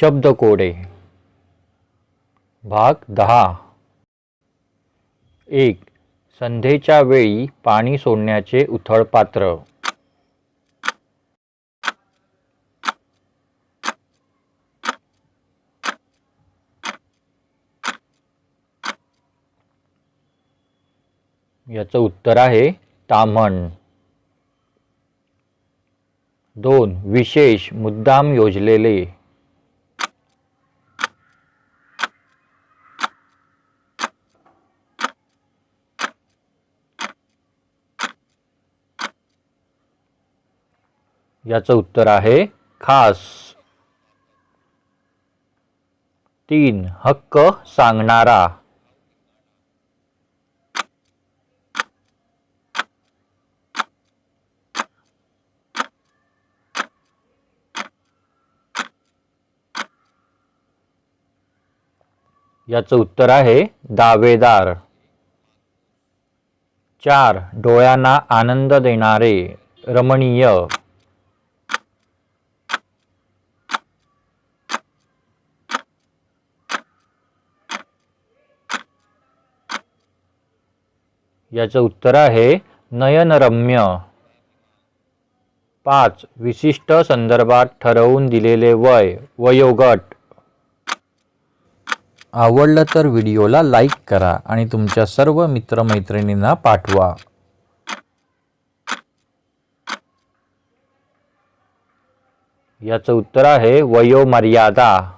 शब्दकोडे. भाग दहा. एक संध्येच्या वेळी पाणी सोडण्याचे उथळ पात्र याचं उत्तर आहे ताम्हण. दोन विशेष मुद्दाम योजलेले. याचं उत्तर आहे खास. तीन हक्क सांगणारा. याचं उत्तर आहे दावेदार. चार डोळ्यांना आनंद देणारे रमणीय. याचं उत्तर आहे नयनरम्य. पाच विशिष्ट संदर्भात ठरवून दिलेले वय वयोगट. आवडलं तर व्हिडिओला लाईक करा आणि तुमच्या सर्व मित्रमैत्रिणींना पाठवा. याचं उत्तर आहे वयोमर्यादा.